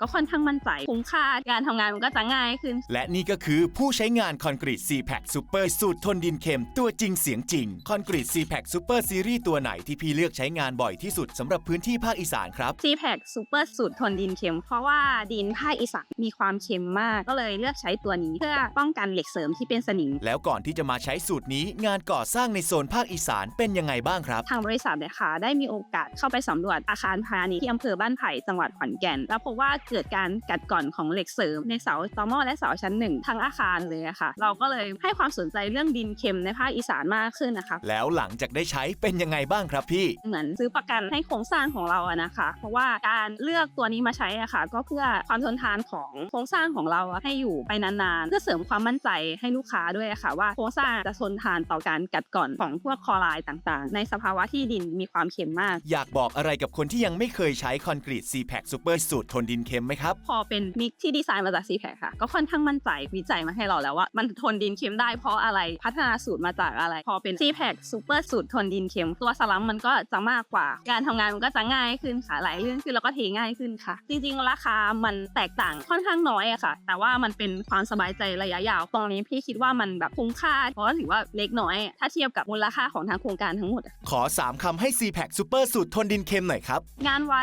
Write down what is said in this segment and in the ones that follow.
ก็ค่อนข้างมั่นใจคุ้มค่าการทำงานมันก็จะง่ายขึ้น และนี่ก็คือผู้ใช้งานคอนกรีต c p a c Super สูตรทนดินเค็มตัวจริงเสียงจริงคอนกรีต c p a c Super Series ตัวไหนที่พี่เลือกใช้งานบ่อยที่สุดสำหรับพื้นที่ภาคอีสานครับ c p a c Super สูตรทนดินเค็ม เพราะว่าดินภาคอีสานมีความเค็มมากก็เลยเลือกใช้ตัวนี้เพื่อป้องกันเหล็กเสริมที่เป็นสนิม แล้วก่อนที่จะมาใช้สูตรนี้ งานก่อสร้างในโซนภาคอีสานเป็นยังไงบ้างครับ ทางบริษัทเนี่ยค่ะได้มีโอกาสเข้าไปสำรวจอาคารพาณิชย์ที่อำเภอบ้านไผ่จังหวัดขอนแก่น แล้วพบว่าเกิดการกัดกร่อนของเหล็กเสริมในเสาตอหม้อและเสาชั้นหนึ่งทั้งอาคารเลยอะค่ะ เราก็เลยให้ความสนใจเรื่องดินเค็มในภาคอีสานมากขึ้นนะคะแล้วหลังจากได้ใช้เป็นยังไงบ้างครับพี่ เหมือนซื้อประกันให้โครงสร้างของเราอะนะคะ เพราะว่าการเลือกตัวนี้มาใช้อะค่ะ ก็เพื่อความทนทานของโครงสร้างของเราอะให้อยู่ไปนานๆ เพื่อเสริมความมั่นใจให้ลูกค้าด้วยอะค่ะ ว่าโครงสร้างจะทนทานต่อการกัดกร่อนของพวกคลอไรด์ต่างๆ ในสภาวะที่ดินมีความเค็มมาก อยากบอกอะไรกับคนที่ยังไม่เคยใช้คอนกรีต c p a c Super สูตรทนดินเค็มไหมครับ พอเป็นมิกที่ดีไซน์มาจาก c p a c ค่ะ ก็ค่อนข้างมั่นใจวิจัยมาให้เราแล้วว่า มันทนดินเค็มได้เพราะอะไรพัฒนาสูตรมาจากอะไร พอเป็น c p a c Super สูตรทนดินเค็ม ตัวสลัมมันก็จะมากกว่า การทำงานมันก็จะง่ายขึ้นค่ะหลายเรื่องขึ้นแล้วก็เทง่ายขึ้นค่ะ จริงๆ ราคามันแตกต่างค่อนข้างน้อยอะค่ะ แต่ว่ามันเป็นความสบายใจระยะยาวตรงนี้พี่คิดว่ามันแบบคุ้มค่าเพราะว่าถือว่าเล็กน้อย ถ้าเทียบกับมูลค่าของทางโครงการทั้งหมดอะขอ 3คำให้ c p a c Super สูตรทนดินเค็มหน่อยครับ งานไว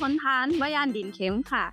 ทนทานว่ายานดินเค็มค่ะ